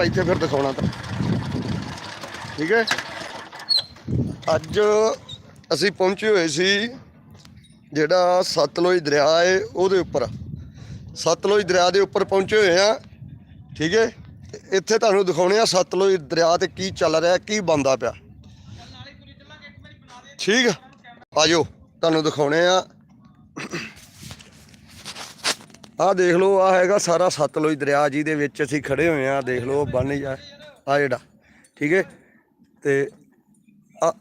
ਆਪਾਂ ਇੱਥੇ ਫਿਰ ਦਿਖਾਉਣਾ ਤਾਂ। ਠੀਕ ਹੈ? ਅੱਜ ਅਸੀਂ ਪਹੁੰਚੇ ਹੋਏ ਸੀ ਜਿਹੜਾ ਸਤਲੁਜ ਦਰਿਆ ਹੈ ਉਹਦੇ ਉੱਪਰ। ਸਤਲੁਜ ਦਰਿਆ ਦੇ ਉੱਪਰ ਪਹੁੰਚੇ ਹੋਏ ਆ ਠੀਕ ਹੈ? ਇੱਥੇ ਤੁਹਾਨੂੰ ਦਿਖਾਉਣੇ ਆ ਸਤਲੁਜ ਦਰਿਆ ਤੇ ਕੀ ਚੱਲ ਰਿਹਾ, ਕੀ ਬੰਦਾ ਪਿਆ। ਠੀਕ ਆ? ਆਜੋ, ਤੁਹਾਨੂੰ ਦਿਖਾਉਣੇ ਆ ਆਹ ਦੇਖ ਲਓ, ਆ ਹੈਗਾ ਸਾਰਾ ਸਤਲੁਜ ਦਰਿਆ ਜੀ ਦੇ ਵਿੱਚ ਅਸੀਂ ਖੜੇ ਹੋਏ ਆ ਦੇਖ ਲਓ ਬੰਨ ਜਾ ਆ ਜਿਹੜਾ, ਠੀਕ ਹੈ? ਤੇ ਆ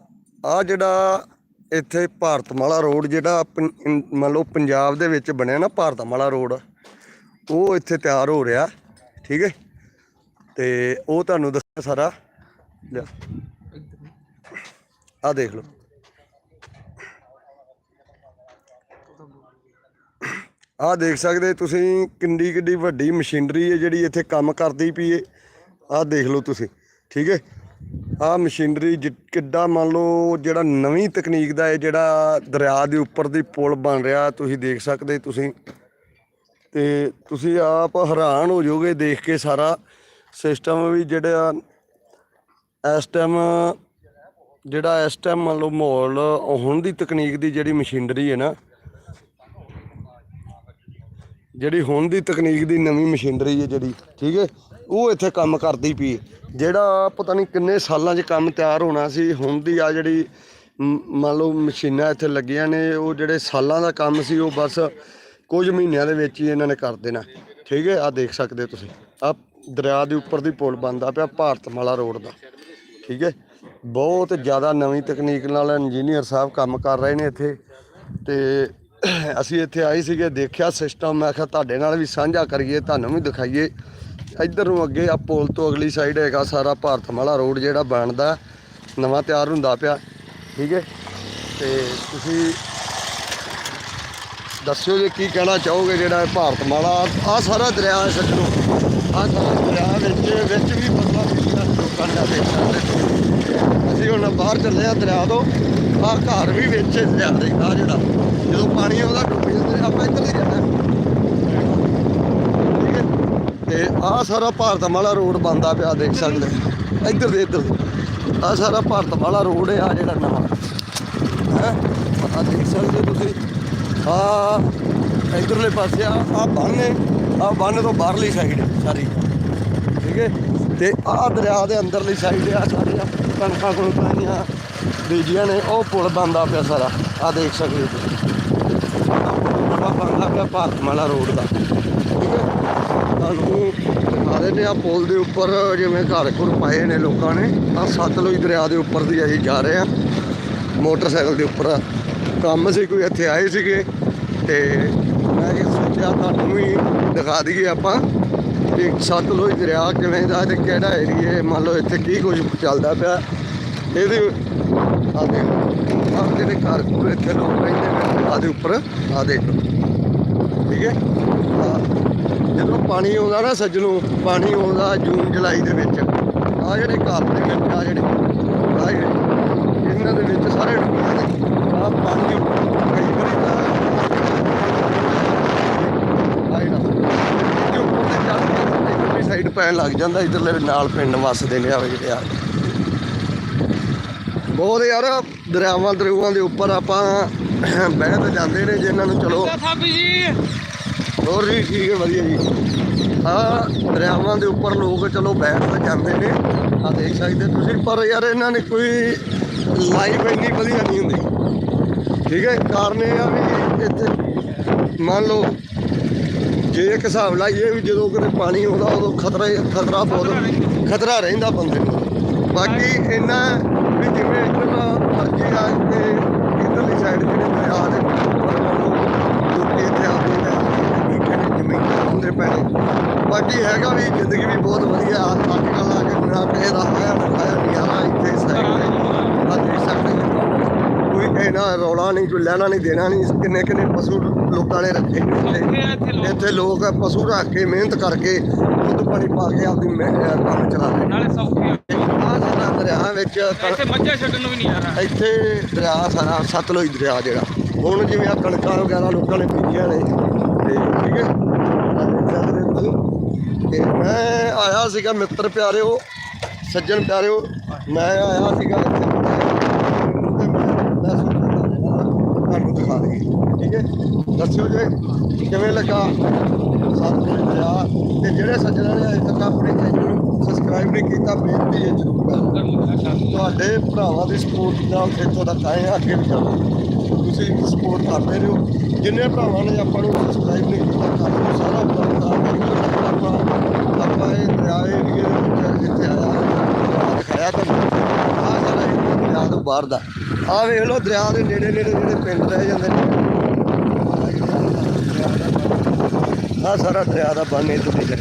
ਆ ਜਿਹੜਾ ਇੱਥੇ ਭਾਰਤਮਾਲਾ ਰੋਡ ਜਿਹੜਾ ਪੰ- ਇਨ- ਮੰਨ ਲਓ ਪੰਜਾਬ ਦੇ ਵਿੱਚ ਬਣਿਆ ਨਾ ਭਾਰਤਮਾਲਾ ਰੋਡ, ਉਹ ਇੱਥੇ ਤਿਆਰ ਹੋ ਰਿਹਾ, ਠੀਕ ਹੈ? ਤੇ ਉਹ ਤੁਹਾਨੂੰ ਦੱਸਿਆ ਸਾਰਾ। ਲਿਆ। ਆ ਦੇਖ ਲਓ। ਆਹ ਦੇਖ ਸਕਦੇ ਤੁਸੀਂ ਕਿੰਨੀ ਕਿੰਨੀ ਵੱਡੀ ਮਸ਼ੀਨਰੀ ਹੈ ਜਿਹੜੀ ਇੱਥੇ ਕੰਮ ਕਰਦੀ ਪਈ ਹੈ ਆ ਦੇਖ ਲਓ ਤੁਸੀਂ, ਠੀਕ ਹੈ ਆਹ ਮਸ਼ੀਨਰੀ ਜਿ- ਕਿੱਡਾ ਮੰਨ ਲਓ ਜਿਹੜਾ ਨਵੀਂ ਤਕਨੀਕ ਦਾ ਹੈ ਜਿਹੜਾ ਦਰਿਆ ਦੇ ਉੱਪਰ ਦੀ ਪੁਲ ਬਣ ਰਿਹਾ, ਤੁਸੀਂ ਦੇਖ ਸਕਦੇ ਤੁਸੀਂ। ਤੇ ਤੁਸੀਂ ਆਪ ਹੈਰਾਨ ਹੋ ਜਾਓਗੇ ਦੇਖ ਕੇ ਸਾਰਾ ਸਿਸਟਮ ਵੀ ਜਿਹੜਾ ਇਸ ਟਾਈਮ, ਜਿਹੜਾ ਇਸ ਟਾਈਮ ਮੰਨ ਲਓ ਮਾਹੌਲ, ਹੁਣ ਦੀ ਤਕਨੀਕ ਦੀ ਜਿਹੜੀ ਮਸ਼ੀਨਰੀ ਹੈ ਨਾ ਜਿਹੜੀ ਹੁਣ ਦੀ ਤਕਨੀਕ ਦੀ ਨਵੀਂ ਮਸ਼ੀਨਰੀ ਹੈ ਜਿਹੜੀ, ਠੀਕ ਹੈ, ਉਹ ਇੱਥੇ ਕੰਮ ਕਰਦੀ ਪਈ ਜਿਹੜਾ ਪਤਾ ਨਹੀਂ ਕਿੰਨੇ ਸਾਲਾਂ 'ਚ ਕੰਮ ਤਿਆਰ ਹੋਣਾ ਸੀ, ਹੁਣ ਦੀ ਆ ਜਿਹੜੀ ਮੰਨ ਲਓ ਮਸ਼ੀਨਾਂ ਇੱਥੇ ਲੱਗੀਆਂ ਨੇ, ਉਹ ਜਿਹੜੇ ਸਾਲਾਂ ਦਾ ਕੰਮ ਸੀ, ਉਹ ਬਸ ਕੁਝ ਮਹੀਨਿਆਂ ਦੇ ਵਿੱਚ ਹੀ ਇਹਨਾਂ ਨੇ ਕਰ ਦੇਣਾ। ਠੀਕ ਹੈ ਆ ਦੇਖ ਸਕਦੇ ਹੋ ਤੁਸੀਂ। ਆ ਦਰਿਆ ਦੇ ਉੱਪਰ ਦੀ ਪੁਲ ਬਣਦਾ ਪਿਆ ਭਾਰਤਮਾਲਾ ਰੋਡ ਦਾ। ਠੀਕ ਹੈ, ਬਹੁਤ ਜ਼ਿਆਦਾ ਨਵੀਂ ਤਕਨੀਕ ਨਾਲ ਇੰਜੀਨੀਅਰ ਸਾਹਿਬ ਕੰਮ ਕਰ ਰਹੇ ਨੇ ਇੱਥੇ। ਤੇ ਅਸੀਂ ਇੱਥੇ ਆਏ ਸੀਗੇ, ਦੇਖਿਆ ਸਿਸਟਮ ਮੈਂ ਕਿਹਾ ਤੁਹਾਡੇ ਨਾਲ ਵੀ ਸਾਂਝਾ ਕਰੀਏ, ਤੁਹਾਨੂੰ ਵੀ ਦਿਖਾਈਏ। ਇੱਧਰ ਨੂੰ ਅੱਗੇ ਆ ਪੁਲ ਤੋਂ ਅਗਲੀ ਸਾਈਡ ਹੈਗਾ ਸਾਰਾ ਭਾਰਤਮਾਲਾ ਰੋਡ ਜਿਹੜਾ ਬਣਦਾ, ਨਵਾਂ ਤਿਆਰ ਹੁੰਦਾ ਪਿਆ, ਠੀਕ ਹੈ? ਤੇ ਤੁਸੀਂ ਦੱਸਿਓ ਜੇ ਕੀ ਕਹਿਣਾ ਚਾਹੋਗੇ ਜਿਹੜਾ ਭਾਰਤਮਾਲਾ ਆ ਸਾਰਾ ਦਰਿਆ ਹੈ ਸੱਜਣੋ ਆ ਸਾਰਾ ਦਰਿਆ ਵਿੱਚ ਵਿੱਚ ਵੀ ਬੰਦਾ ਲੋਕਾਂ ਦਾ ਦੇਖ ਅਸੀਂ ਹੁਣ ਬਾਹਰ ਚੱਲੇ ਆ ਦਰਿਆ ਤੋਂ। ਆ ਘਰ ਵੀ ਵਿੱਚ ਹੈ ਦਰਿਆ ਦੇ ਆ ਜਿਹੜਾ। ਜਦੋਂ ਪਾਣੀ ਆਉਂਦਾ, ਡੁੱਬ ਜਾਂਦੇ ਆਪਾਂ ਇੱਧਰ ਹੀ ਜਾਣਾ ਠੀਕ ਹੈ। ਤੇ ਆ ਸਾਰਾ ਭਾਰਤ ਵਾਲਾ ਰੋਡ ਬੰਦਾ ਪਿਆ, ਦੇਖ ਸਕਦੇ ਇੱਧਰ ਦੇ, ਇੱਧਰ ਆ ਸਾਰਾ ਭਾਰਤ ਵਾਲਾ ਰੋਡ ਹੈ ਆ ਜਿਹੜਾ ਨਵਾਂ। ਹੈ? ਆ ਦੇਖ ਸਕਦੇ ਹੋ ਤੁਸੀਂ। ਆ ਇੱਧਰਲੇ ਪਾਸੇ ਆ ਆ ਬੰਨ ਹੈ। ਆ ਬੰਨ ਤੋਂ ਬਾਹਰਲੀ ਸਾਈਡ ਸਾਰੀ। ਠੀਕ ਹੈ। ਤੇ ਆ ਦਰਿਆ ਦੇ ਅੰਦਰਲੀ ਸਾਈਡ ਆ, ਸਾਰੀਆਂ ਕਣਕਾਂ ਕੁਣਕਾਂ ਦੀਆਂ। ਬੀਜੀਆਂ ਨੇ, ਉਹ ਪੁਲ ਬੰਦਾ ਪਿਆ ਸਾਰਾ। ਆ ਦੇਖ ਸਕਦੇ ਹੋ ਤੁਸੀਂ। ਆ ਬੰਦਾ ਪਿਆ ਭਾਰਤਮਾਲਾ ਰੋਡ ਦਾ। ਠੀਕ ਹੈ? ਤੁਹਾਨੂੰ ਸਾਰੇ ਨੇ ਆ ਪੁਲ ਦੇ ਉੱਪਰ, ਜਿਵੇਂ ਘਰ ਘੁਰ ਪਾਏ ਨੇ ਲੋਕਾਂ ਨੇ। ਆ ਸਤਲੁਜ ਦਰਿਆ ਦੇ ਉੱਪਰ ਦੀ ਅਸੀਂ ਜਾ ਰਹੇ ਆ ਮੋਟਰਸਾਈਕਲ ਦੇ ਉੱਪਰ ਕੰਮ ਸੀ, ਕੋਈ ਇੱਥੇ ਆਏ ਸੀਗੇ। ਤੇ ਮੈਂ ਇਹ ਸੋਚਿਆ, ਤੁਹਾਨੂੰ ਵੀ ਦਿਖਾ ਦਈਏ ਆਪਾਂ ਕਿ ਸਤਲੁਜ ਦਰਿਆ ਕਿਵੇਂ ਦਾ ਤੇ ਕਿਹੜਾ ਏਰੀਏ, ਮੰਨ ਲਓ ਇੱਥੇ ਕੀ ਕੁਝ ਚੱਲਦਾ ਪਿਆ। ਇਹਦੇ ਆ ਦੇਖੋ ਆ ਜਿਹੜੇ ਘਰ ਘੁਰ ਇੱਥੇ ਲੋਕ ਰਹਿੰਦੇ ਨੇ ਆ ਦੇ ਉੱਪਰ ਆ ਦੇਖੋ ਠੀਕ ਹੈ? ਜਦੋਂ ਪਾਣੀ ਆਉਂਦਾ ਨਾ ਸੱਜਣੋ, ਪਾਣੀ ਆਉਂਦਾ ਜੂਨ, ਜੁਲਾਈ ਦੇ ਵਿੱਚ। ਆ ਜਿਹੜੇ ਘਰ ਦੇ ਵਿੱਚ ਆ ਜਿਹੜੇ ਆ ਜਿਹੜੇ ਇਹਨਾਂ ਦੇ ਵਿੱਚ ਸਾਰੇ ਡੁੱਬ ਨੇ। ਆ ਪਾਣੀ ਕਈ ਵਾਰੀ ਤਾਂ ਆ ਜਿਹੜਾ ਸਾਈਡ ਪੈਣ ਲੱਗ ਜਾਂਦਾ, ਇਧਰਲੇ ਨਾਲ ਪਿੰਡ ਵਸਦੇ ਨੇ ਆ ਜਿਹੜੇ ਆ। ਬਹੁਤ ਯਾਰ ਦਰਿਆਵਾਂ ਦਰਿਆਵਾਂ ਦੇ ਉੱਪਰ ਆਪਾਂ ਬਹਿ ਤਾਂ ਜਾਂਦੇ ਨੇ ਜਿਨ੍ਹਾਂ ਨੂੰ ਚਲੋ। ਥਾਪੀ ਜੀ। ਹੋਰ ਜੀ ਠੀਕ ਹੈ ਵਧੀਆ ਜੀ। ਆ ਦਰਿਆਵਾਂ ਦੇ ਉੱਪਰ ਲੋਕ ਚਲੋ ਬੈਠ ਤਾਂ ਜਾਂਦੇ ਨੇ। ਆ ਦੇਖ ਸਕਦੇ ਤੁਸੀਂ ਪਰ ਯਾਰ ਇਹਨਾਂ ਨੇ ਕੋਈ ਲਾਈਫ ਇੰਨੀ ਵਧੀਆ ਨਹੀਂ ਹੁੰਦੀ। ਠੀਕ ਹੈ ਕਾਰਨ ਇਹ ਆ ਵੀ ਇੱਥੇ ਮੰਨ ਲਓ ਜੇ ਇੱਕ ਹਿਸਾਬ ਲਾਈਏ ਵੀ ਜਦੋਂ ਕਿਤੇ ਪਾਣੀ ਆਉਂਦਾ ਉਦੋਂ ਖਤਰਾ ਖਤਰਾ ਬਹੁਤ ਖਤਰਾ ਰਹਿੰਦਾ ਬੰਦੇ ਨੂੰ। ਬਾਕੀ ਇਹਨਾਂ ਵੀ ਜਿਵੇਂ ਇੱਧਰ ਮਰਜ਼ੀ ਆ ਕੇ ਇੱਧਰਲੀ ਸਾਈਡ ਜਿਹੜੇ ਦਰਿਆ ਦੇ ਲੋਕੀ ਇੱਥੇ ਆਉਂਦੇ ਨੇ ਬੈਠੇ ਨੇ ਜ਼ਮੀਨਾਂ ਹੁੰਦੇ ਪੈਣੇ ਬਾਕੀ ਹੈਗਾ ਵੀ ਜ਼ਿੰਦਗੀ ਵੀ ਬਹੁਤ ਵਧੀਆ ਅੱਜ ਕੱਲ੍ਹ ਆ ਕੇ ਨਾ ਕਿਸੇ ਦਾ ਆਇਆ ਖਾਇਆ ਨਜ਼ਾਰਾ ਇੱਥੇ ਸਾਈਡ ਤੇ ਆ ਸਕਦੇ ਹੋ। ਕੋਈ ਇਹਨਾਂ ਰੌਲਾ ਨਹੀਂ ਕੋਈ ਲੈਣਾ ਨਹੀਂ ਦੇਣਾ ਨਹੀਂ ਕਿੰਨੇ ਕਿੰਨੇ ਪਸ਼ੂ ਲੋਕਾਂ ਨੇ ਰੱਖੇ ਨੇ ਇੱਥੇ। ਇੱਥੇ ਲੋਕ? ਪਸ਼ੂ ਰੱਖ ਕੇ ਮਿਹਨਤ ਕਰਕੇ ਦੁੱਧ ਪਾਣੀ ਪਾ ਕੇ ਆਪਦੀ ਕੰਮ ਚਲਾ ਰਹੇ ਨਾਲੇ ਸੌਖੇ ਆ। ਆ ਸਾਡਾ ਦਰਿਆ ਵਿੱਚ ਇੱਥੇ ਮੱਝਾਂ ਛੱਡਣ ਨੂੰ ਵੀ ਨਹੀਂ ਆ ਰਿਹਾ ਇੱਥੇ ਦਰਿਆ ਸਾਰਾ ਸਤਲੁਜ ਦਰਿਆ ਜਿਹੜਾ ਹੁਣ ਜਿਵੇਂ ਆ ਕਣਕਾਂ ਵਗੈਰਾ ਲੋਕਾਂ ਨੇ ਬੀਜੀਆਂ ਨੇ ਤੇ ਠੀਕ ਹੈ ਹੋ ਤੁਸੀਂ। ਤੇ ਮੈਂ ਆਇਆ ਸੀਗਾ ਮਿੱਤਰ ਪਿਆਰਿਓ ਸੱਜਣ ਪਿਆਰਿਓ ਮੈਂ ਆਇਆ ਸੀਗਾ ਇੱਥੇ ਤੁਹਾਨੂੰ ਦਿਖਾ ਦਈਏ ਠੀਕ ਹੈ ਦੱਸਿਓ ਜੇ ਕਿਵੇਂ ਲੱਗਾ ਸਤਿਗੁਰੂ ਦਰਿਆ ਤੇ ਜਿਹੜੇ ਸੱਜਣਾਂ ਨੇ ਅਜੇ ਤੱਕ ਆਪਣੇ ਚੈਨਲ ਨੂੰ ਕੀਤਾ, ਬੇਨਤੀ ਹੈ ਜਰੂਰ ਕਰੋ। ਤੁਹਾਡੇ ਭਰਾਵਾਂ ਦੀ ਸਪੋਰਟ ਨਾਲ ਇੱਥੋਂ ਤੱਕ ਆਏ ਹਾਂ ਅੱਗੇ ਵੀ ਜਾਵਾਂਗੇ ਤੁਸੀਂ ਸਪੋਰਟ ਕਰਦੇ ਰਹੋ। ਜਿੰਨੇ ਭਰਾਵਾਂ ਨੇ ਆਪਾਂ ਨੂੰ ਸਬਸਕ੍ਰਾਈਬ ਨਹੀਂ ਕੀਤਾ ਤੁਹਾਨੂੰ ਸਾਰਾ ਬਤਾ ਆਪਾਂ ਆਪਾਂ ਇਹ ਦਰਿਆ ਏਰੀਏ ਦੇ ਵਿੱਚ ਜਿੱਥੇ ਆਇਆ ਦਰਿਆ ਦਿਖਾਇਆ ਤੁਹਾਨੂੰ ਆਹ ਸਾਰਾ ਏਰੀਆ ਦਰਿਆ ਤੋਂ ਬਾਹਰ ਦਾ। ਆਹ ਵੇਖ ਲਓ, ਦਰਿਆ ਦੇ ਨੇੜੇ ਨੇੜੇ ਜਿਹੜੇ ਪਿੰਡ ਰਹਿ ਜਾਂਦੇ ਨੇ। ਆਹ ਸਾਰਾ ਦਰਿਆ ਦਾ ਬੰਨ ਇੱਥੇ ਦੀ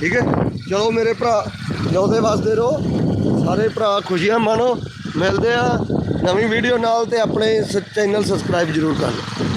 ਠੀਕ ਹੈ? ਚਲੋ ਮੇਰੇ ਭਰਾ ਜਿਉਂਦੇ ਵਸਦੇ ਰਹੋ। ਸਾਰੇ ਭਰਾ ਖੁਸ਼ੀਆਂ ਮਾਣੋ ਮਿਲਦੇ ਆ ਨਵੀਂ ਵੀਡੀਓ ਨਾਲ ਤੇ ਆਪਣੇ ਚੈਨਲ ਸਬਸਕ੍ਰਾਈਬ ਜ਼ਰੂਰ ਕਰ ਲਓ।